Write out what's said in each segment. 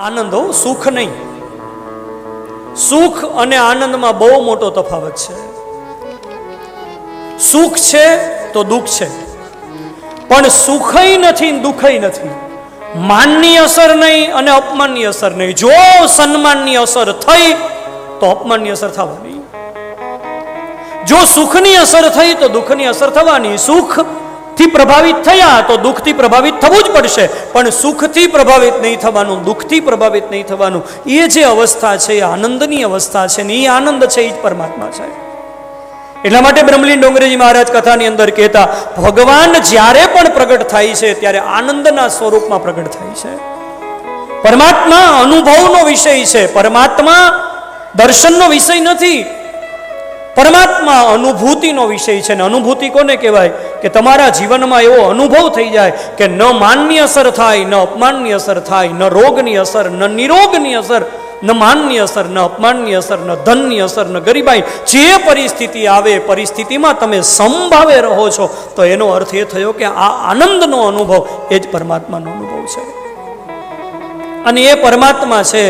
આનંદ હો સુખ નહીં. સુખ અને આનંદમાં બહુ મોટો તફાવત છે. સુખ છે તો દુઃખ છે. પણ સુખય નથી દુઃખય નથી. માનની અસર નહીં અને અપમાનની અસર નહીં. જો સન્માનની અસર થઈ, તો અપમાનની અસર થવાની. જો સુખની અસર થઈ, તો દુઃખની અસર થવાની. સુખ થી પ્રભાવિત થયા તો દુઃખથી પ્રભાવિત થવું જ પડશે. પણ સુખથી પ્રભાવિત નહીં થવાનું, દુઃખથી પ્રભાવિત નહીં થવાનું, એ જે અવસ્થા છે, એ આનંદની અવસ્થા છે ને એ આનંદ છે, એ જ પરમાત્મા છે. એટલા માટે બ્રહ્મલીન ડોંગરેજી મહારાજ કથાની અંદર કહેતા, ભગવાન જ્યારે પણ પ્રગટ થાય છે, ત્યારે આનંદના સ્વરૂપમાં પ્રગટ થાય છે. પરમાત્મા અનુભવનો વિષય છે. પરમાત્મા દર્શનનો વિષય નથી. પરમાત્મા અનુભૂતિનો વિષય છે ને અનુભૂતિ કોને કહેવાય? કે તમારા જીવનમાં એવો અનુભવ થઈ જાય કે ન માનની અસર થાય, ન અપમાનની અસર થાય, ન રોગની અસર, ન નિરોગની અસર, ન માનની અસર, ન અપમાનની અસર, ન ધનની અસર, ન ગરીબાઈ. જે પરિસ્થિતિ આવે પરિસ્થિતિમાં તમે સંભાવે રહો છો, તો એનો અર્થ એ થયો કે આ આનંદનો અનુભવ એ જ પરમાત્માનો અનુભવ છે. અને એ પરમાત્મા છે,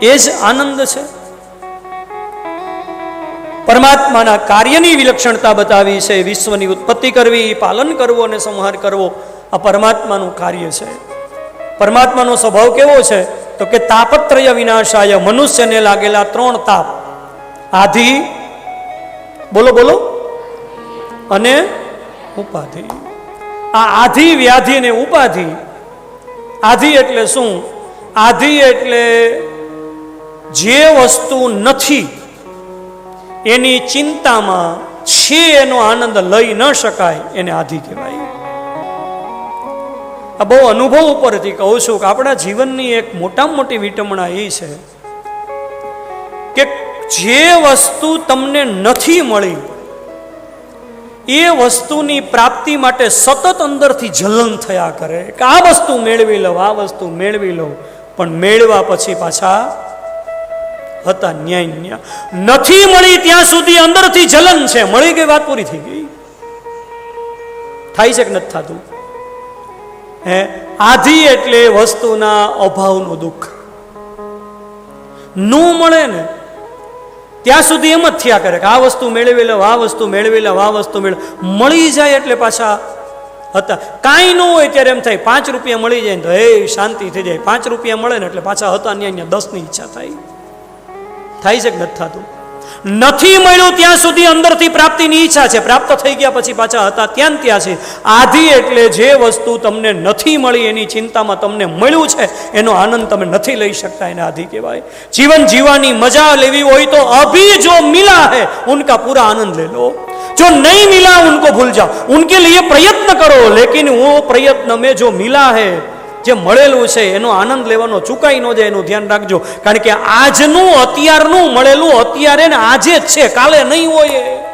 એ જ આનંદ છે. પરમાત્માના કાર્યની વિલક્ષણતા બતાવી છે, વિશ્વની ઉત્પત્તિ કરવી, પાલન કરવું અને સંહાર કરવો, આ પરમાત્માનું કાર્ય છે. પરમાત્માનો સ્વભાવ કેવો છે? તો કે તાપત્રય વિનાશાય મનુષ્યને લાગેલા ત્રણ તાપ. આધિ, બોલો બોલો. અને ઉપાધિ. આ આધિ, વ્યાધિ ને ઉપાધિ. આધિ એટલે શું? આધિ એટલે જે વસ્તુ નથી એની ચિંતામાં છે એનો આનંદ લઈ ન શકાય, એને આધી કહેવાય. આ બહુ અનુભવ ઉપરથી કહું છું કે આપણા જીવનની એક મોટામાં મોટી વિટમણા એ છે કે જે વસ્તુ તમને નથી મળી, એ વસ્તુની પ્રાપ્તિ માટે સતત અંદરથી જલન થયા કરે. કે આ વસ્તુ મેળવી લઉં, આ વસ્તુ મેળવી લઉં, પણ મેળવા પછી પાછા હતા ન્યાય ન્યા. નથી મળી ત્યાં સુધી અંદરથી જલન છે. મળી ગઈ વાત પૂરી થઈ ગઈ. થાય છે કે નથી થતું? હે? આધી એટલે વસ્તુના અભાવનું દુઃખ. નું મળે ને, ત્યાં સુધી એમ જ થયા કરે કે આ વસ્તુ મેળવી લઉં આ વસ્તુ મેળવી લઉં આ વસ્તુ મેળવ મળી જાય એટલે પાછા હતા. કાંઈ ન હોય ત્યારે એમ થાય, પાંચ રૂપિયા મળી જાય તો હે શાંતિ થઈ જાય. પાંચ રૂપિયા મળે ને એટલે પાછા હતા ને અહીંયા દસની ઈચ્છા થાય. થાય છે કે નથી થતું નથી મળ્યું ત્યાં સુધી અંદરથી પ્રાપ્તિની ઈચ્છા છે પ્રાપ્ત થઈ ગયા પછી પાછા હતા ત્યાં ને ત્યાં છે આધિ એટલે જે વસ્તુ તમને નથી મળી એની ચિંતામાં તમને મળ્યું છે એનો આનંદ તમે નથી લઈ શકતા એને આધિ કહેવાય જીવન જીવવાની મજા લેવી હોય તો અભી જો મિલા है उनका पूरा आनंद ले लो जो नहीं मिला उनको भूल जाओ उनके लिए प्रयत्न करो लेकिन वो प्रयत्न में जो मिला है જે મળેલું છે, એનો આનંદ લેવાનો, ચૂકાઈ ન જાય એનું ધ્યાન રાખજો. કારણ કે આજનું, અત્યારનું મળેલું, અત્યારે ને આજે જ છે, કાલે નહીં હોય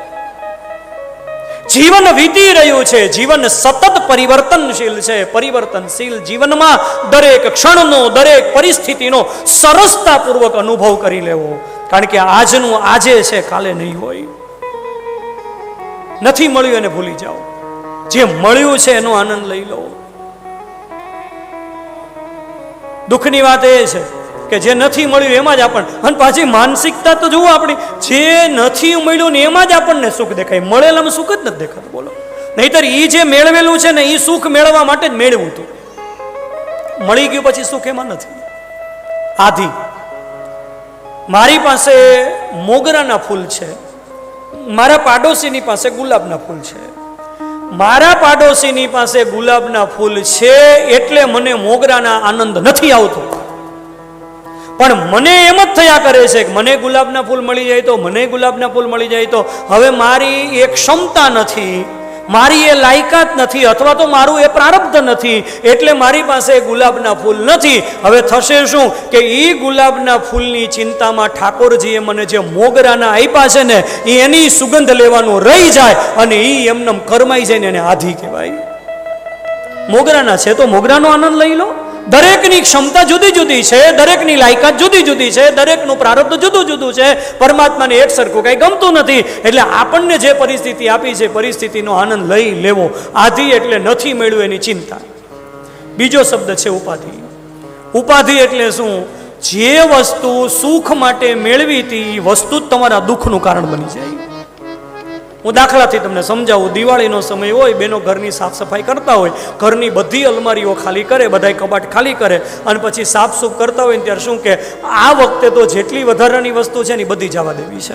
જીવન વીતી રહ્યું છે, જીવન સતત પરિવર્તનશીલ છે, પરિવર્તનશીલ જીવનમાં દરેક ક્ષણનો, દરેક પરિસ્થિતિનો સરસતાપૂર્વક અનુભવ કરી લેવો. કારણ કે આજનું આજે છે, કાલે નહીં હોય. નથી મળ્યું, એને ભૂલી જાઓ. જે મળ્યું છે, એનો આનંદ લઈ લો. દુઃખની વાત એ છે કે જે નથી મળ્યું એમાં જ આપણને અને પાછી માનસિકતા તો જુઓ આપણી, જે નથી મળ્યું ને એમાં જ આપણને સુખ દેખાય. મળેલામાં સુખ જ નથી દેખાતું, બોલો. નહીતર એ જે મેળવેલું છે ને એ સુખ મેળવવા માટે જ મેળવ્યું હતું. મળી ગયું પછી સુખ એમાં નથી. આધી. મારી પાસે મોગરાના ફૂલ છે. મારા પાડોશીની પાસે ગુલાબના ફૂલ છે. મારા પાડોશીની પાસે ગુલાબના ફૂલ છે એટલે મને મોગરાના આનંદ નથી આવતો. પણ મને એમ જ થયા કરે છે કે મને ગુલાબના ફૂલ મળી જાય તો, મને ગુલાબના ફૂલ મળી જાય તો. હવે મારી એ ક્ષમતા નથી. મારી એ લાયકાત નથી, અથવા તો મારું એ પ્રારબ્ધ નથી, એટલે મારી પાસે ગુલાબના ફૂલ નથી. હવે થશે શું કે એ ગુલાબના ફૂલની ચિંતામાં ઠાકોરજીએ મને જે મોગરાના આપ્યા છે ને એની સુગંધ લેવાનું રહી જાય અને એ એમને કરમાઈ જાય ને એને આધી કહેવાય. મોગરાના છે તો મોગરાનો આનંદ લઈ લો. દરેકની ક્ષમતા જુદી જુદી છે, દરેકની લાયકાત જુદી જુદી છે, દરેકનું પ્રારબ્ધ જુદું જુદું છે. પરમાત્માને એક સરખું કાંઈ ગમતું નથી. એટલે આપણને જે પરિસ્થિતિ આપી છે, પરિસ્થિતિનો આનંદ લઈ લેવો. આધી એટલે નથી મેળવ્યું એની ચિંતા. બીજો શબ્દ છે ઉપાધિ. ઉપાધિ એટલે શું? જે વસ્તુ સુખ માટે મેળવી હતી વસ્તુ જ તમારા દુઃખનું કારણ બની જાય. હું દાખલાથી તમને સમજાવું, દિવાળીનો સમય હોય, બેનો ઘરની સાફ સફાઈ કરતા હોય, ઘરની બધી અલમારીઓ ખાલી કરે, બધાય કબાટ ખાલી કરે, અને પછી સાફ સૂફ કરતા હોય ને ત્યારે શું કે, આ વખતે તો જેટલી વધારાની વસ્તુ છે ને બધી જવા દેવી છે.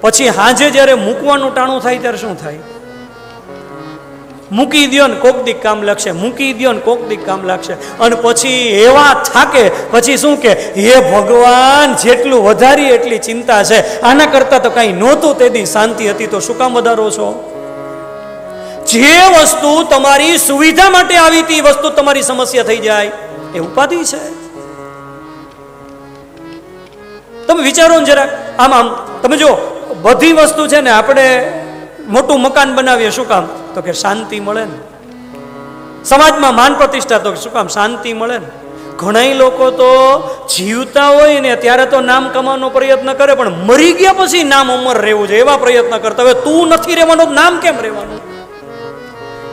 પછી હાજે જ્યારે મૂકવાનું ટાણું થાય ત્યારે શું થાય? મૂકી દો ને કોક દીક કામ લાગશે, મૂકી દો ને કોક દીક કામ લાગશે. અને પછી એવા થાકે, પછી શું કે, હે ભગવાન, જેટલું વધારી એટલી ચિંતા છે. આના કરતાં તો કાંઈ નહોતું તેથી શાંતિ હતી, તો શું કામ વધારો છો? જે વસ્તુ તમારી સુવિધા માટે આવી હતી વસ્તુ તમારી સમસ્યા થઈ જાય. એ ઉપાધિ છે. તમે વિચારો ને જરાક. આમ આમ, તમે જો બધી વસ્તુ છે ને આપણે મોટું મકાન બનાવીએ, શું કામ? તો કે શાંતિ મળે ને. સમાજમાં માન પ્રતિષ્ઠા તો શું કામ શાંતિ મળે ને. ઘણા લોકો તો જીવતા હોય ને ત્યારે તો નામ કમાવાનો પ્રયત્ન કરે, પણ મરી ગયા પછી નામ અમર રહેવું છે એવા પ્રયત્ન કરતા હવે તું નથી રહેવાનું નામ કેમ રહેવાનું?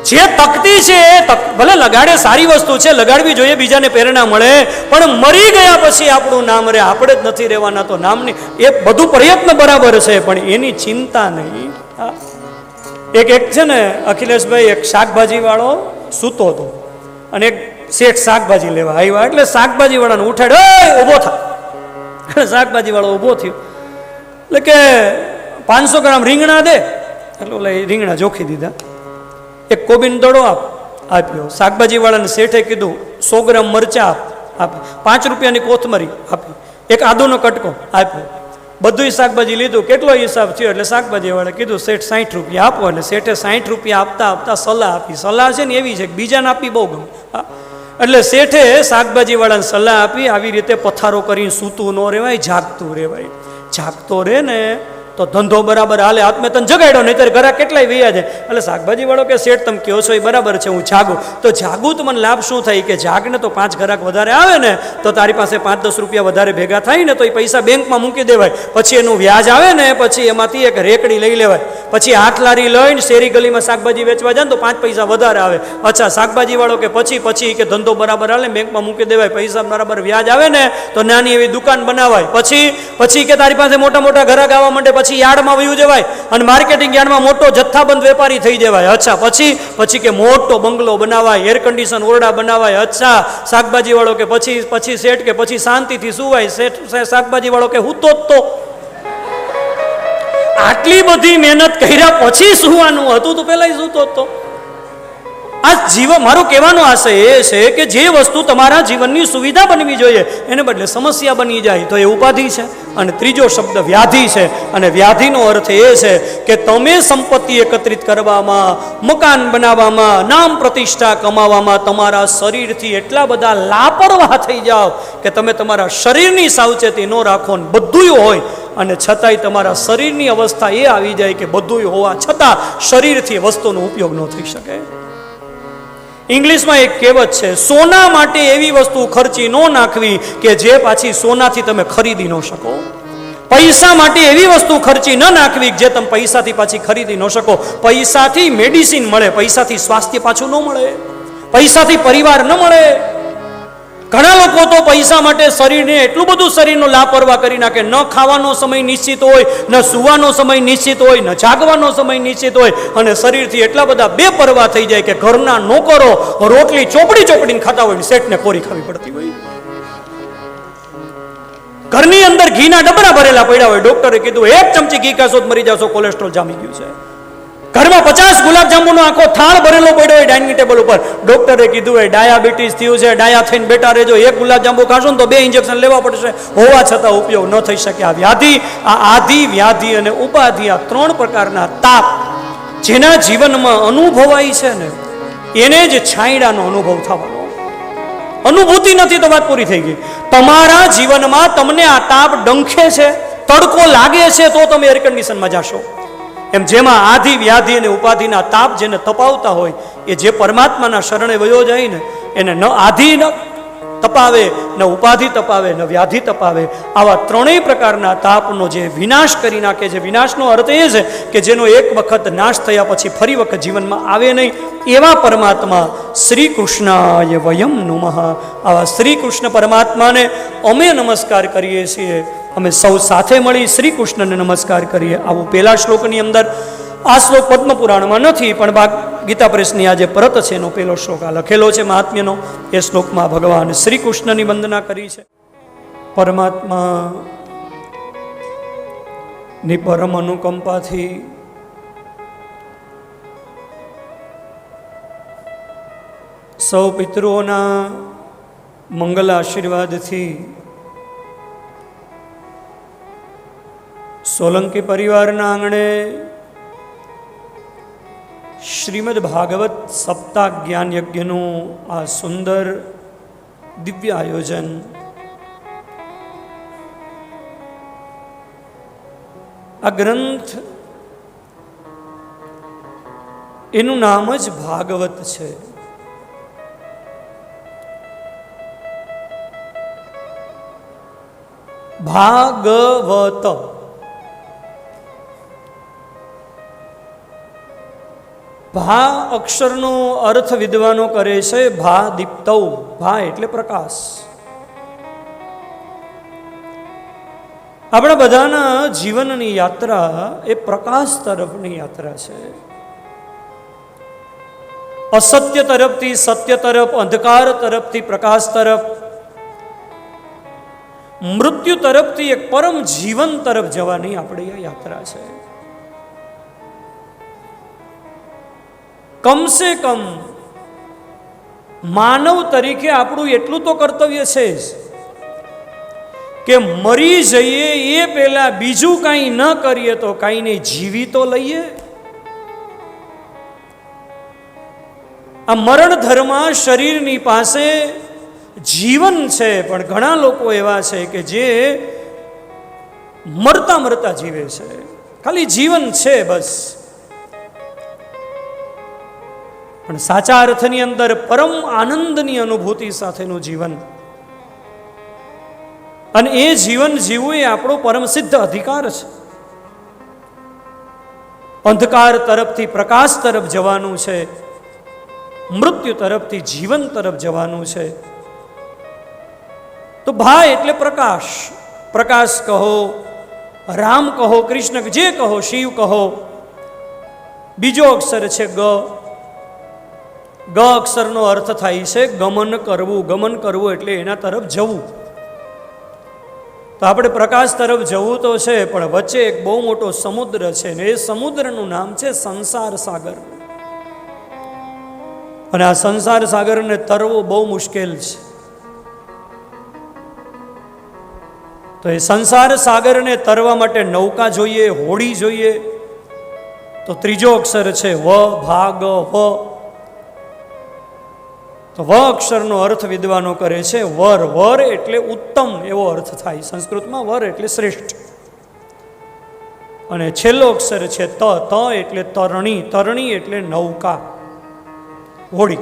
જે તકતી છે એ ભલે લગાડે સારી વસ્તુ છે, લગાડવી જોઈએ, બીજાને પ્રેરણા મળે, પણ મરી ગયા પછી આપણું નામ રહે. આપણે જ નથી રહેવાના તો નામની, એ બધું પ્રયત્ન બરાબર છે, પણ એની ચિંતા નહીં. એક એક છે ને અખિલેશભાઈ એક શાકભાજીવાળો સૂતો હતો. અને એક શેઠ શાકભાજી લેવા આવ્યા. એટલે શાકભાજીવાળાને ઉઠાડ્યો ઊભો થા. શાકભાજીવાળો ઊભો થયો. એટલે કે, પાંચસો ગ્રામ રીંગણા દે. એટલે ઓલા રીંગણા જોખી દીધા. એક કોબીન દડો આપ, આપ્યો. શાકભાજીવાળાને શેઠે કીધું, સો ગ્રામ મરચા આપ આપ પાંચ રૂપિયાની કોથમરી આપી. એક આદુનો કટકો આપ્યો. બધું શાકભાજી લીધું. કેટલો હિસાબ થયો? એટલે શાકભાજીવાળા કીધું, શેઠ સાઠ રૂપિયા આપો એટલે શેઠે સાઠ રૂપિયા આપતા આપતા સલાહ આપી. સલાહ છે ને એવી છે કે બીજાને આપી બહુ ગમે. એટલે શેઠે શાકભાજીવાળાને સલાહ આપી, આવી રીતે પથારો કરીને સૂતું ન રહેવાય, જાગતું રહેવાય. જાગતો રહે ને તો ધંધો બરાબર હાલે આત્મે તને જગાડ્યો નહીં ઘરા કેટલાય વૈયા છે એટલે શાકભાજી વાળો કે, શેઠ, તમે કહો છો એ બરાબર છે, હું જાગું. તો જાગું તો મને લાભ શું થાય? કે, જાગને તો પાંચ ઘરાક વધારે આવે ને, તો તારી પાસે પાંચ દસ રૂપિયા વધારે ભેગા થાય ને, તો એ પૈસા બેંકમાં મૂકી દેવાય. પછી એનું વ્યાજ આવે ને, પછી એમાંથી એક રેકડી લઈ લેવાય. પછી હાથ લારી લઈને શેરી ગલીમાં શાકભાજી વેચવા જાય ને, તો પાંચ પૈસા વધારે આવે. અચ્છા, શાકભાજી વાળો કે, પછી પછી કે, ધંધો બરાબર હાલે, બેંકમાં મૂકી દેવાય, પૈસા બરાબર વ્યાજ આવે ને, તો નાની એવી દુકાન બનાવાય. પછી પછી કે, તારી પાસે મોટા મોટા ઘરાક આવવા માંડે પછી યાર્ડમાં વયું જવાય અને માર્કેટિંગ યાર્ડમાં મોટો જથ્થાબંધ વેપારી થઈ જવાય. અચ્છા, પછી? પછી કે મોટો બંગલો બનાવાય એર કન્ડિશન ઓરડા બનાવાય. અચ્છા, શાકભાજીવાળો કે પછી પછી શેઠ કે પછી શાંતિથી સુવાય. શેઠ શાકભાજીવાળો કે હું તો તો. આટલી બધી મહેનત કર્યા પછી સુવાનું હતું તો પહેલાંય સૂતો હતો આ જીવન મારું કહેવાનો આશય એ છે કે જે વસ્તુ તમારા જીવનની સુવિધા બનવી જોઈએ, એને બદલે સમસ્યા બની જાય તો એ ઉપાધિ છે. અને ત્રીજો શબ્દ વ્યાધિ છે. અને વ્યાધિનો અર્થ એ છે કે તમે સંપત્તિ એકત્રિત કરવામાં, મકાન બનાવવામાં, નામ પ્રતિષ્ઠા કમાવામાં તમારા શરીરથી એટલા બધા લાપરવાહ થઈ જાઓ કે તમે તમારા શરીરની સાવચેતી ન રાખો ને બધુંય હોય. અને છતાંય તમારા શરીરની અવસ્થા એ આવી જાય કે બધુંય હોવા છતાં શરીરથી વસ્તુનો ઉપયોગ ન થઈ શકે. ઇંગ્લિશમાં એક કહેવત છે, સોના માટે એવી વસ્તુ ખર્ચી ન નાખવી કે જે પાછી સોનાથી તમે ખરીદી ન શકો. પૈસા માટે એવી વસ્તુ ખર્ચી ન નાખવી જે તમે પૈસાથી પાછી ખરીદી ન શકો. પૈસાથી મેડિસિન મળે, પૈસાથી સ્વાસ્થ્ય પાછું ન મળે. પૈસાથી પરિવાર ન મળે. ઘણા લોકો તો પૈસા માટે શરીરને એટલું બધું શરીરનો લાપરવા કરી નાખે. ન ખાવાનો સમય નિશ્ચિત હોય, ન સુવાનો સમય નિશ્ચિત હોય, ન જાગવાનો સમય નિશ્ચિત હોય અને શરીરથી એટલા બધા બેપરવા થઈ જાય કે ઘરના નોકરો રોટલી ચોપડી ચોપડીને ખાતા હોય સેટને કોરી ખાવી પડતી હોય. ઘરની અંદર ઘીના ડબરા ભરેલા પડ્યા હોય. ડોક્ટરે કીધું, એક ચમચી ઘી ખાશો મરી જાશો, કોલેસ્ટ્રોલ જામી ગયું છે. ઘરમાં પચાસ ગુલાબજાંબુનો આખો થાળ ભરેલો પડ્યો હોય ડાઇનિંગ ટેબલ ઉપર. ડોક્ટરે કીધું હોય ડાયાબિટીસ થયું છે, ડાયા થઈને બેટા રહેજો. એક ગુલાબજાંબુ ખાશો ને તો બે ઇન્જેક્શન લેવા પડશે. હોવા છતાં ઉપયોગ ન થઈ શકે આ વ્યાધિ, આ આધિ વ્યાધિ અને ઉપાધિ આ ત્રણ પ્રકારના તાપ જેના જીવનમાં અનુભવાય છે ને, એને જ છાંયડાનો અનુભવ થવાનો. અનુભૂતિ નથી તો વાત પૂરી થઈ ગઈ. તમારા જીવનમાં તમને આ તાપ ડંખે છે, તડકો લાગે છે, તો તમે એર કન્ડિશનમાં જાશો. એમ જેમાં આધિ વ્યાધિ અને ઉપાધિના તાપ જેને તપાવતા હોય, એ જે પરમાત્માના શરણે વયો જાય ને એને ન આધિ ન તપાવે, ન ઉપાધિ તપાવે, ન વ્યાધિ તપાવે, આવા ત્રણેય પ્રકારના તાપનો જે વિનાશ કરી નાખે છે, વિનાશનો અર્થ એ છે કે જેનો એક વખત નાશ થયા પછી ફરી વખત જીવનમાં આવે નહીં, એવા પરમાત્મા શ્રી કૃષ્ણાય વયમ નુમઃ. આવા શ્રી કૃષ્ણ પરમાત્માને અમે નમસ્કાર કરીએ છીએ. અમે સૌ સાથે મળી શ્રી કૃષ્ણને નમસ્કાર કરીએ. આવું પહેલા શ્લોકની અંદર, આ શ્લોક પદ્મ પુરાણમાં નથી, પણ બા ગીતા પ્રેસની આજે પરત છે એનો પહેલો શ્લોક આ લખેલો છે મહાત્મ્યનો. એ શ્લોકમાં ભગવાન શ્રી કૃષ્ણની વંદના કરી છે. પરમાત્મા, ની પરમ અનુકંપાથી સૌ પિતૃઓના મંગલ આશીર્વાદથી સોલંકી પરિવારના આંગણે શ્રીમદ ભાગવત સપ્તાહ જ્ઞાન યજ્ઞનું આ સુંદર દિવ્ય આયોજન આ ગ્રંથ એનું નામ જ ભાગવત છે. ભાગવત ભા અક્ષરનો અર્થ વિદ્વાનો કરે છે ભા દીપ્તવ ભા એટલે પ્રકાશ. આપણા બધાના જીવનની યાત્રા એ પ્રકાશ તરફની યાત્રા છે. અસત્ય તરફથી સત્ય તરફ, અંધકાર તરફથી પ્રકાશ તરફ, મૃત્યુ તરફથી એક પરમ જીવન તરફ જવાની આપણી આ યાત્રા છે. કમસે કમ માનવ તરીકે આપણું એટલું તો કર્તવ્ય છે જ કે મરી જઈએ એ પહેલા બીજું કાંઈ ન કરીએ તો કાંઈ નહીં જીવી તો લઈએ. આ મરણ ધર્મ શરીરની પાસે જીવન છે, પણ ઘણા લોકો એવા છે કે જે મરતા મરતા જીવે છે. ખાલી જીવન છે બસ. પણ સાચા અર્થની અંદર પરમ આનંદની અનુભૂતિ સાથેનું જીવન. અને એ જીવન જીવવું એ આપણો પરમ સિદ્ધ અધિકાર છે. અંધકાર તરફથી પ્રકાશ તરફ જવાનું છે. મૃત્યુ તરફથી જીવન તરફ જવાનું છે. તો ભાઈ એટલે પ્રકાશ. પ્રકાશ કહો, રામ કહો, કૃષ્ણ જે કહો, શિવ કહો. બીજો અક્ષર છે ગ. ગ અક્ષરનો અર્થ થાય છે ગમન કરવું. ગમન કરવું એટલે એના તરફ જવું. તો આપણે પ્રકાશ તરફ જવું તો છે, પણ વચ્ચે એક બહુ મોટો સમુદ્ર છે ને એ સમુદ્રનું નામ છે સંસાર સાગર. અને આ સંસાર સાગરને તરવો બહુ મુશ્કેલ છે. તો એ સંસાર સાગરને તરવા માટે નૌકા જોઈએ, હોડી જોઈએ. તો ત્રીજો અક્ષર છે વ, ભાગ, વ. તો વ અક્ષરનો અર્થ વિદ્વાનો કરે છે વર. વર એટલે ઉત્તમ એવો અર્થ થાય. સંસ્કૃતમાં વર એટલે શ્રેષ્ઠ. અને છેલ્લો અક્ષર છે ત. ત એટલે તરણી. તરણી એટલે નૌકા. હોડી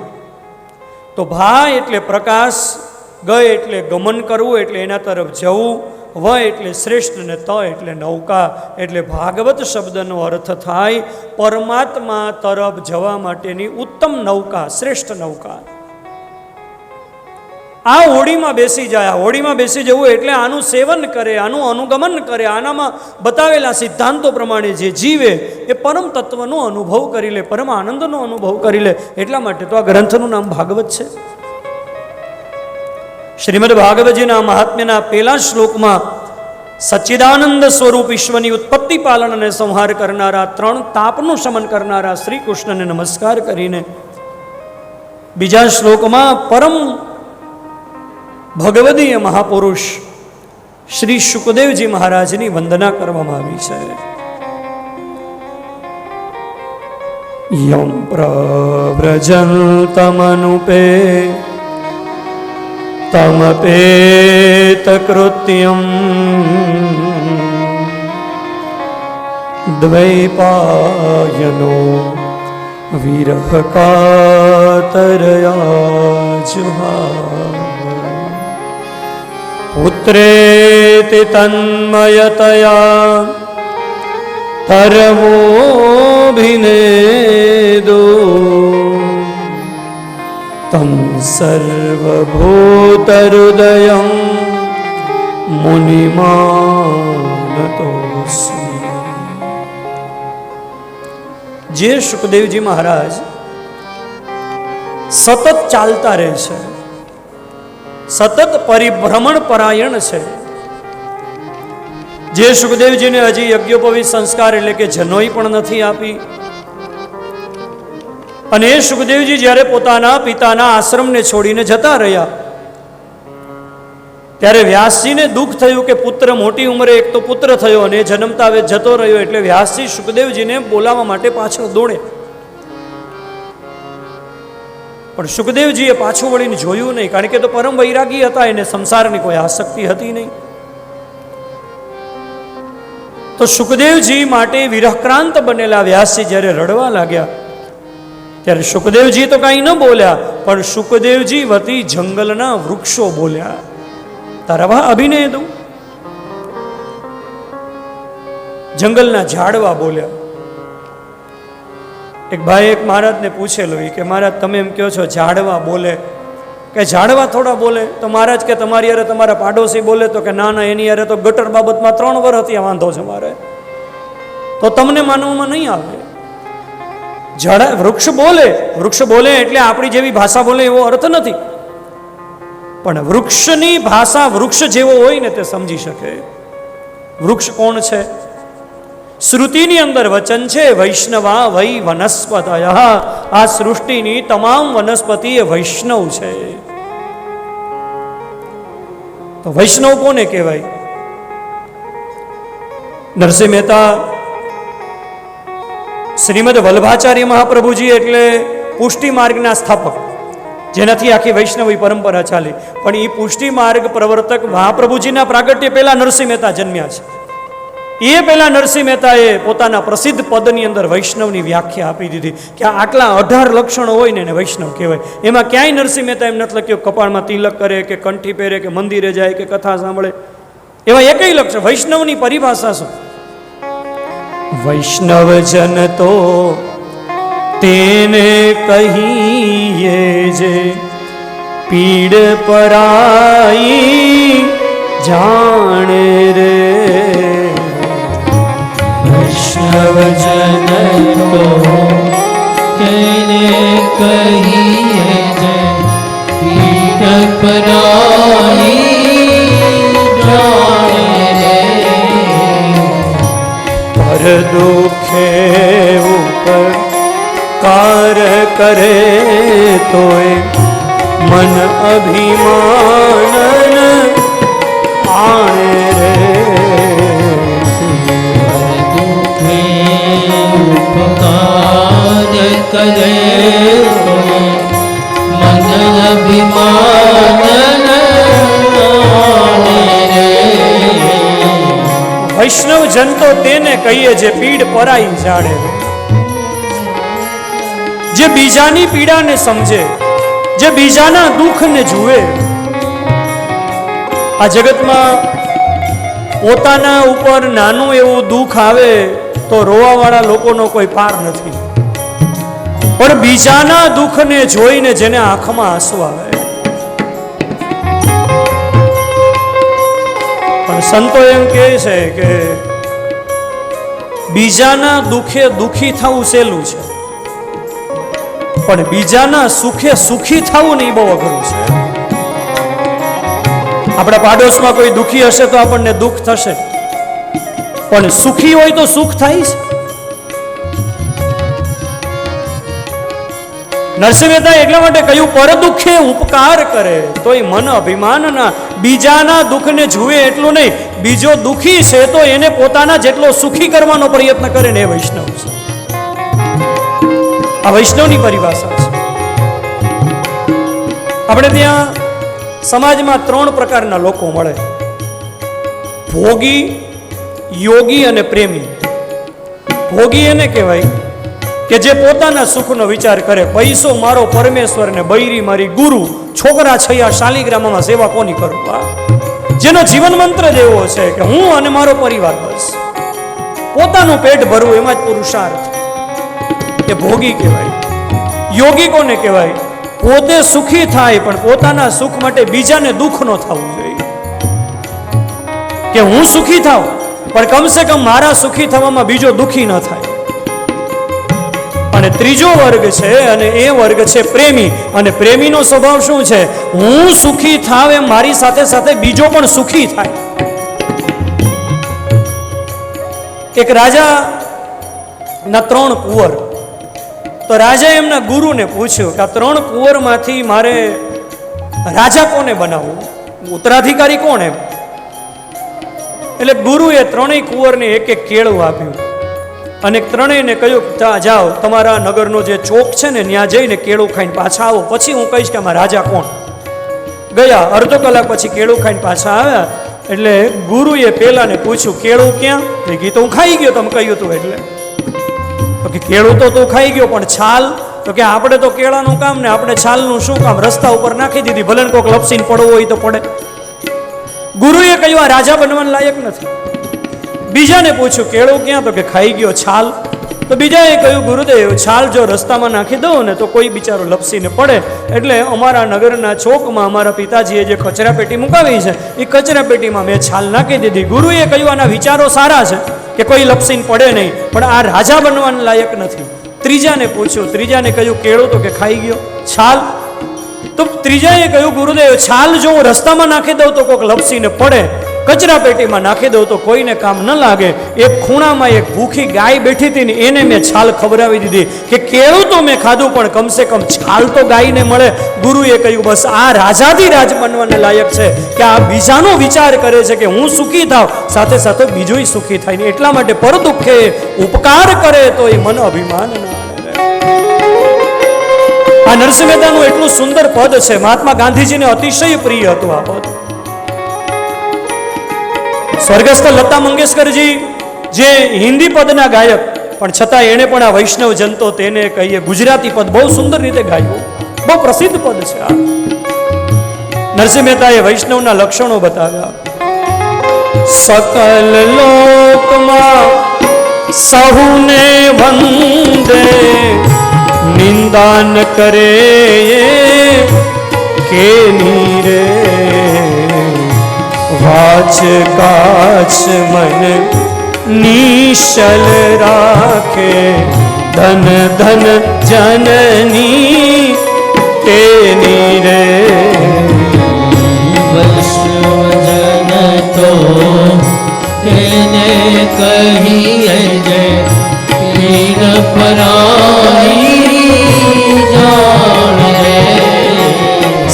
તો ભા એટલે પ્રકાશ, ગ એટલે ગમન કરવું એટલે એના તરફ જવું, વ એટલે શ્રેષ્ઠ ને ત એટલે નૌકા. એટલે ભાગવત શબ્દનો અર્થ થાય પરમાત્મા તરફ જવા માટેની ઉત્તમ નૌકા, શ્રેષ્ઠ નૌકા. આ હોડીમાં બેસી જાય હોળીમાં બેસી જવું એટલે આનું સેવન કરે, આનું અનુગમન કરે, આનામાં બતાવેલા સિદ્ધાંતો પ્રમાણે જે જીવે એ પરમ તત્વનો અનુભવ કરી લે, પરમ આનંદનો અનુભવ કરી લે. એટલા માટે તો આ ગ્રંથનું નામ ભાગવત છે. શ્રીમદ ભાગવતજીના મહાત્મ્યના પહેલા શ્લોકમાં સચ્ચિદાનંદ સ્વરૂપ ઈશ્વરની ઉત્પત્તિ પાલન અને સંહાર કરનારા ત્રણ તાપનું શમન કરનારા શ્રી કૃષ્ણને નમસ્કાર કરીને બીજા શ્લોકમાં પરમ ભગવદીય મહાપુરુષ શ્રી શુકદેવજી મહારાજની વંદના કરવામાં આવી છે. યમ પ્રવ્રજંતમનુપે તમપેત કૃત્યમ દ્વૈપાયનો વિરહ કાતરયા જુહા પુત્રેતિ તન્મયતયા તરવોભિનેદો तं सर्वभूतहृदयं મુનિમાનતોસ્મિ જે સુખદેવજી મહારાજ સતત ચાલતા રહે છે સતત પરિભ્રમણ પરાયણ છે. જે સુખદેવજીને હજી યજ્ઞોપવિત સંસ્કાર એટલે કે જનોઈ પણ નથી આપી. અને એ સુખદેવજી જ્યારે પોતાના પિતાના આશ્રમને છોડીને જતા રહ્યા, ત્યારે વ્યાસજીને દુઃખ થયું કે પુત્ર મોટી ઉંમરે એક તો પુત્ર થયો અને જન્મતા હવે જતો રહ્યો એટલે વ્યાસજી સુખદેવજીને બોલાવવા માટે પાછળ દોડે. પણ સુખદેવજીએ પાછું વળીને જોયું નહીં, કારણ કે તો પરમ વૈરાગી હતા, એને સંસારની કોઈ આસક્તિ હતી નહીં. તો સુખદેવજી માટે વિરહક્રાંત બનેલા વ્યાસજી જ્યારે રડવા લાગ્યા, ત્યારે સુખદેવજી તો કાંઈ ન બોલ્યા, પણ સુખદેવજી વતી જંગલના વૃક્ષો બોલ્યા, તારા વા અભિનય દઉં. જંગલના ઝાડવા બોલ્યા એક ભાઈ એક મહારાજને પૂછેલું કે, મહારાજ, તમે એમ કહો છો ઝાડવા બોલે. કે ઝાડવા થોડા બોલે? તો મહારાજ કે, તમારી યારે તમારા પાડોશી બોલે તો કે, ના ના, એની યારે તો ગટર બાબતમાં ત્રણ વર્ષ ત્યાં વાંધો છે મારે. તો તમને માનવામાં નહીં આવે. ઝાડ, વૃક્ષ બોલે. વૃક્ષ બોલે એટલે આપણી જેવી ભાષા બોલે એવો અર્થ નથી. પણ વૃક્ષની ભાષા વૃક્ષ જેવો હોય ને તે સમજી શકે. વૃક્ષ કોણ છે? શ્રુતિની અંદર વચન છે, વૈષ્ણવા વૈ વનસ્પતય. આ સૃષ્ટિની તમામ વનસ્પતિ એ વૈષ્ણવ છે. તો વૈષ્ણવ કોને કહેવાય? નરસિંહ મહેતા, શ્રીમદ વલ્ભાચાર્ય મહાપ્રભુજી એટલે પુષ્ટિ માર્ગના સ્થાપક, જેનાથી આખી વૈષ્ણવી પરંપરા ચાલી. પણ એ પુષ્ટિ માર્ગ પ્રવર્તક મહાપ્રભુજીના પ્રાગટ્ય પહેલા નરસિંહ મહેતા જન્મ્યા છે. એ પહેલા નરસિંહ મહેતાએ પોતાના પ્રસિદ્ધ પદની અંદર વૈષ્ણવની વ્યાખ્યા આપી દીધી કે આટલા અઢાર લક્ષણો હોય ને એને વૈષ્ણવ કહેવાય. એમાં ક્યાંય નરસિંહ મહેતા એમ નથી લખ્યું કપાળમાં તિલક કરે કે કંઠી પહેરે કે મંદિરે જાય કે કથા સાંભળે. એવા એકય લક્ષણ, વૈષ્ણવની પરિભાષા શું? વૈષ્ણવ જન તો તેને કહીએ જે પીડ પરાઈ જાણે રે. વૈષ્ણવજન તો તેને કહીએ જય પીડ પર દુખે ઉપર કાર કરે તોય મન અભિમાન આણે કરે મન અભિમાન વૈષ્ણવ જન તો તેને કહીએ જે પીડ પરાઈ જાણે. જે બીજાની પીડાને સમજે, જે બીજાના દુઃખને જુએ. આ જગતમાં પોતાના ઉપર નાનું એવું દુઃખ આવે તો રોવાવાળા લોકોનો કોઈ પાર નથી. પણ બીજાના દુઃખને જોઈને જેને આંખમાં આંસુ આવે. પણ સંતો એમ કહે છે કે બીજાના દુઃખે દુઃખી થવું સહેલું છે. પણ બીજાના સુખે સુખી થવું ને એ બહુ અઘરું છે. આપણા પાડોશમાં કોઈ દુઃખી હશે તો આપણને દુઃખ થશે. પણ સુખી હોય તો સુખ થાય છે. નરસિંહ મહેતા એટલા માટે કહ્યું પર દુઃખે ઉપકાર કરે, તોય મન અભિમાનના બીજાના દુઃખને જુએ એટલું નહીં. બીજો દુઃખી છે, તો એને પોતાના જેટલો સુખી કરવાનો પ્રયત્ન કરે ને એ વૈષ્ણવ છે. આ વૈષ્ણવની પરિભાષા છે. આપણે ત્યાં સમાજમાં ત્રણ પ્રકારના લોકો મળે. ભોગી, યોગી અને પ્રેમી. ભોગી એને કહેવાય કે જે પોતાના સુખનો વિચાર કરે, પૈસો મારો પરમેશ્વર ને બૈરી મારી ગુરુ, છોકરા છૈયા શાલિગ્રામમાં સેવા કોની કરું? જેનો જીવન મંત્ર જ એવો છે કે, હું અને મારો પરિવાર બસ. પોતાનું પેટ ભરવું એમાં જ પુરુષાર્થ. એ ભોગી કહેવાય. યોગી કોને કહેવાય, પોતે સુખી થાય, પણ પોતાના સુખ માટે બીજાને દુઃખ ન થવું જોઈએ. કે, હું સુખી થાઉં, પણ કમસે કમ મારા સુખી થવામાં બીજો દુઃખી ન થાય. અને ત્રીજો વર્ગ છે અને એ વર્ગ છે પ્રેમી. અને પ્રેમીનો સ્વભાવ શું છે? હું સુખી થાવ એમ મારી સાથે સાથે બીજો પણ સુખી થાય. એક રાજા ના ત્રણ કુંવર. તો રાજાએ એમના ગુરુને પૂછ્યું કે આ ત્રણ કુંવરમાંથી મારે રાજા કોને બનાવવું? ઉત્તરાધિકારી કોણ એમ? એટલે ગુરુએ ત્રણેય કુંવરને એક એક કેળું આપ્યું. અને ત્રણેયને કહ્યું ત્યાં જાઓ, તમારા નગરનો જે ચોક છે ને ત્યાં જઈને કેળું ખાઈને પાછા આવો. પછી હું કહીશ કે આમાં રાજા કોણ? ગયા અડધો કલાક પછી કેળું ખાઈને પાછા આવ્યા, એટલે ગુરુએ પેલાને પૂછ્યું, કેળું ક્યાં? એ ગીતો, હું ખાઈ ગયો તમે કહ્યું હતું એટલે. તો કેળું તો તું ખાઈ ગયો, પણ છાલ? તો કે, આપણે તો કેળાનું કામ ને, આપણે છાલનું શું કામ? રસ્તા ઉપર નાખી દીધી, ભલે કોક લપસીને પડવું હોય તો પડે. ગુરુએ કહ્યું, આ રાજા બનવાના લાયક નથી. બીજાને પૂછ્યું કેળું ક્યાં? તો કે, ખાઈ ગયો છાલ. તો બીજાએ કહ્યું, ગુરુદેવ, છાલ જો રસ્તામાં નાખી દઉં ને, તો કોઈ બિચારો લપસીને પડે. એટલે અમારા નગરના ચોકમાં અમારા પિતાજીએ જે કચરા પેટી મુકાવી છે એ કચરા પેટીમાં મેં છાલ નાખી દીધી. ગુરુએ કહ્યું, આના વિચારો સારા છે કે કોઈ લપસીને પડે નહીં, પણ આ રાજા બનવાના લાયક નથી. ત્રીજાને પૂછ્યું, ત્રીજાને કહ્યું, કેળો તો કે ખાઈ ગયો છાલ. તો ત્રીજાએ કહ્યું, ગુરુદેવ, છાલ જો હું રસ્તામાં નાખી દઉં તો કોઈક લપસીને પડે. કચરા પેટીમાં નાખી દઉં તો કોઈને કામ ન લાગે. એક ખૂણામાં એક ભૂખી ગાય બેઠી હતી ને એને મેં છાલ ખવડાવી દીધી કે કેળું તો મેં ખાધું, પણ કમસે કમ છાલ તો ગાયને મળે. ગુરુએ કહ્યું, બસ આ રાજાથી રાજ બનવાને લાયક છે કે આ બીજાનો વિચાર કરે છે કે હું સુખી થાવ. સાથે સાથે બીજોય સુખી થાય ને એટલા માટે પર દુઃખે ઉપકાર કરે તો એ મન અભિમાન આ નરસિંહ મહેતાનું એટલું સુંદર પદ છે. મહાત્મા ગાંધીજીને અતિશય પ્રિય હતું આ પદ. સ્વર્ગસ્થ લતા મંગેશકરજી, જે હિન્દી પદના ગાયક, પણ છતાં એણે પણ આ વૈષ્ણવ જનતો તેને કહીએ ગુજરાતી પદ બહુ સુંદર રીતે ગાયું. બહુ પ્રસિદ્ધ પદ છે આ. નરસિંહ મહેતાએ વૈષ્ણવના લક્ષણો બતાવ્યા. સકલ લોકમાં સહુને વંદે, નિંદાન કરે કે નીરે વાચ કાચ મન નિશલ રાખે. ધન ધન જનની તેની રે. વૈષ્ણવજન તો તેને કહીએ જય પીર પરાઈ રે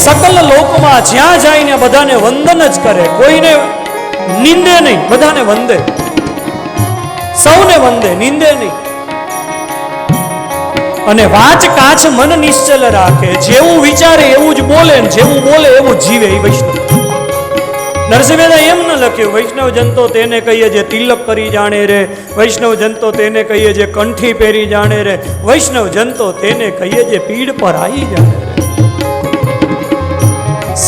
સકલ લોકમાં જ્યાં જઈને બધાને વંદન જ કરે. કોઈને નિંદે નહીં, બધાને વંદે. સૌને વંદે, નિંદે નહીં. અને વાચ કાચ મન નિશ્ચલ રાખે. જેવું વિચારે એવું જ બોલે ને જેવું બોલે એવું જીવે એ વૈષ્ણવ. નરસિંહ એમ ન લખ્યું, વૈષ્ણવ જનતો તેને કહીએ જે તિલક કરી જાણે રે. વૈષ્ણવ જનતો તેને કહીએ જે કંઠી પહેરી જાણે રે. વૈષ્ણવ જનતો તેને કહીએ જે પીડ પર આવી જાણે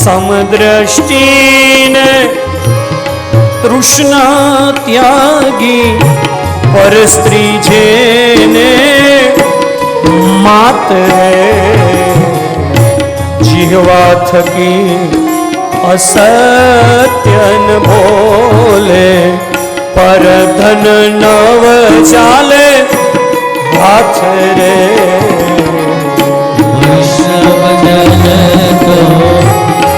સમદ્રષ્ટિને તૃષ્ણા ત્યાગી પર સ્ત્રી જેને માતરે જીહવા થકી અસત્યન બોલે, પર ધન નવ ચાલે હાથ રે રે વૈષ્ણવજન તો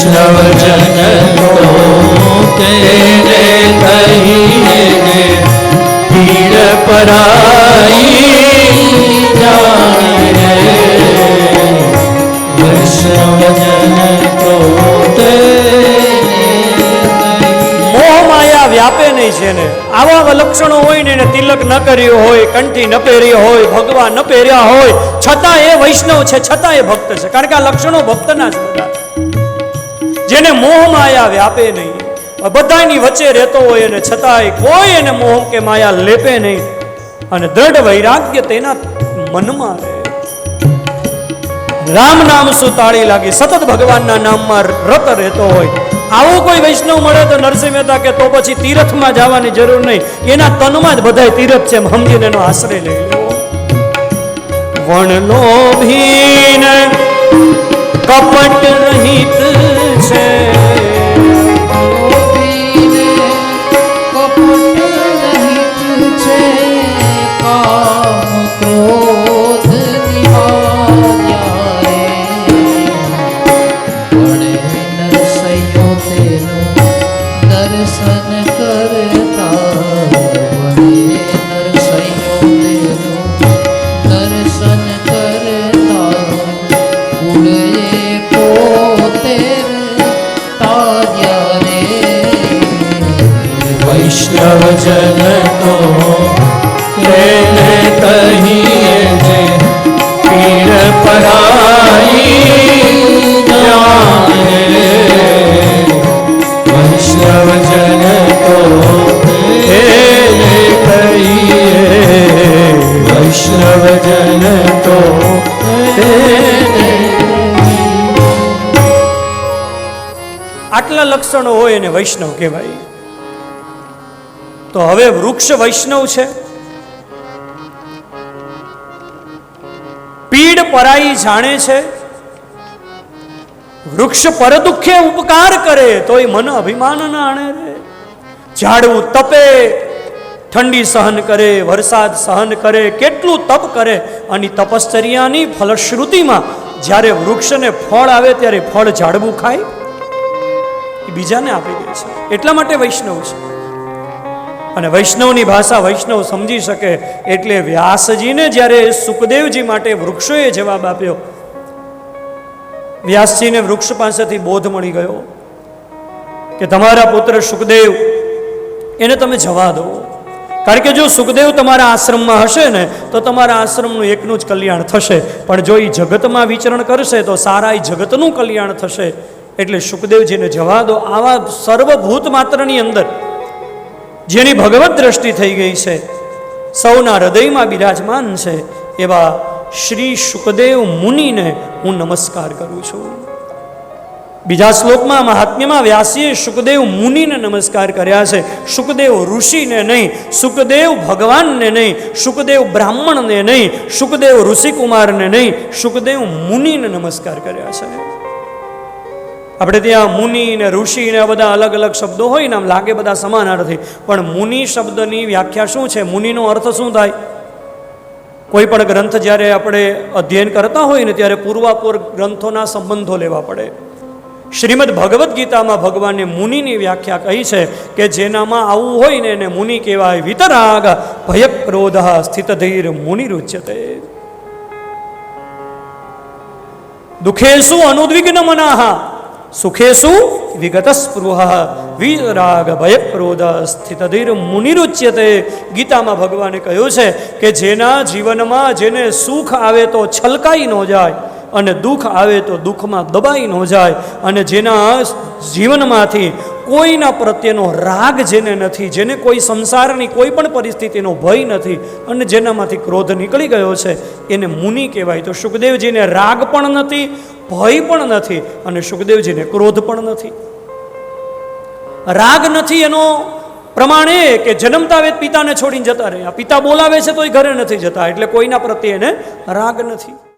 વૈષ્ણવજન તો તેને કહીએ જે પરાઈ જાણે માયા વ્યાપે નહીં છે ને આવા લક્ષણો હોય ને એને તિલક ન કર્યો હોય, કંઠી ન પહેરી હોય, ભગવાન ન પહેર્યા હોય, છતાં એ વૈષ્ણવ છે, છતાં એ ભક્ત છે કારણ કે આ લક્ષણો ભક્તના જ બધા. જેને મોહ માયા વ્યાપે નહીં. બધાની વચ્ચે રહેતો હોય અને છતાંય કોઈ એને મોહ કે માયા લેપે નહીં. અને દ્રઢ વૈરાગ્ય તેના મનમાં રહે. રામ નામ શું તાળી લાગી? સતત ભગવાનના નામમાં રત રહેતો હોય. આવો કોઈ વૈષ્ણવ મળે તો નરસિંહ મહેતા કે તો પછી તીર્થમાં જવાની જરૂર નહીં. એના તનમાં જ બધાય તીર્થ છે એમ સમજીને એનો આશ્રય લઈ લો. વણલો ભીન કપટ રહિત વૈષ્ણવજન તો તેને કહીએ જે પીર પરાઈ વૈષ્ણવજન તો તેને કહીએ વૈષ્ણવજન તો આટલા લક્ષણો હોય એને વૈષ્ણવ કહેવાય. તો હવે વૃક્ષ વૈષ્ણવ છે. પીડ પરાઈ જાણે છે. વૃક્ષ પર દુઃખે ઉપકાર કરે તોય મન અભિમાન ના આણે રે. ઝાડવું તપે, ઠંડી સહન કરે, વરસાદ સહન કરે, કેટલું તપ કરે અને તપશ્ચર્યાની ફલશ્રુતિમાં જ્યારે વૃક્ષને ફળ આવે ત્યારે ફળ ઝાડવું ખાય. એ બીજાને આપી દે છે. એટલા માટે વૈષ્ણવ છે. અને વૈષ્ણવની ભાષા વૈષ્ણવ સમજી શકે એટલે વ્યાસજીને જ્યારે સુખદેવજી માટે વૃક્ષોએ જવાબ આપ્યો, વ્યાસજીને વૃક્ષ પાસેથી બોધ મળી ગયો કે તમારા પુત્ર સુખદેવ, એને તમે જવા દો. કારણ કે જો સુખદેવ તમારા આશ્રમમાં હશે ને, તો તમારા આશ્રમનું એકનું જ કલ્યાણ થશે. પણ જો એ જગતમાં વિચરણ કરશે, તો સારા એ જગતનું કલ્યાણ થશે. એટલે સુખદેવજીને જવા દો. આવા સર્વભૂત માત્રની અંદર જેની ભગવત દ્રષ્ટિ થઈ ગઈ છે, સૌના હૃદયમાં બિરાજમાન છે, એવા શ્રી સુખદેવ મુનિને હું નમસ્કાર કરું છું. બીજા શ્લોકમાં મહાત્મ્યમાં વ્યાસીએ સુખદેવ મુનિને નમસ્કાર કર્યા છે. સુખદેવ ઋષિને નહીં, સુખદેવ ભગવાનને નહીં, સુખદેવ બ્રાહ્મણને નહીં, સુખદેવ ઋષિકુમારને નહીં, સુખદેવ મુનિને નમસ્કાર કર્યા છે. આપણે ત્યાં મુનિ ને ઋષિ ને બધા અલગ અલગ શબ્દો હોય ને આમ લાગે બધા સમાન અર્થી. પણ મુનિ શબ્દની વ્યાખ્યા શું છે? મુનિનો અર્થ શું થાય? કોઈ પણ ગ્રંથ જ્યારે આપણે અધ્યયન કરતા હોય ને ત્યારે પૂર્વાપૂર ગ્રંથોના સંબંધો લેવા પડે. શ્રીમદ ભગવદ્ ગીતામાં ભગવાને મુનિની વ્યાખ્યા કહી છે કે જેનામાં આવું હોય ને એને મુનિ કહેવાય વિતરાગ ભય ક્રોધ સ્થિત ધીર મુનિ રુચ્યતે. દુઃખેશુ અનુદ્વિગ્ન મનાહ સુખેશુ વિગત સ્પૃહ વિરાગ ભય ક્રોધ સ્થિત ધીર મુનિરુચ્યતે ગીતામાં ભગવાને કહ્યું છે કે જેના જીવનમાં જેને સુખ આવે તો છલકાઈ ન જાય અને દુઃખ આવે તો દુઃખમાં દબાઈ ન જાય અને જેના જીવનમાંથી કોઈના પ્રત્યેનો રાગ જેને નથી, જેને કોઈ સંસારની કોઈ પણ પરિસ્થિતિનો ભય નથી અને જેનામાંથી ક્રોધ નીકળી ગયો છે, એને મુનિ કહેવાય. તો સુખદેવજીને રાગ પણ નથી, ભય પણ નથી અને સુખદેવજીને ક્રોધ પણ નથી. રાગ નથી એનો પ્રમાણે કે જન્મતા વેદ પિતાને છોડીને જતા રહ્યા પિતા બોલાવે છે તો એ ઘરે નથી જતા, એટલે કોઈના પ્રત્યે એને રાગ નથી.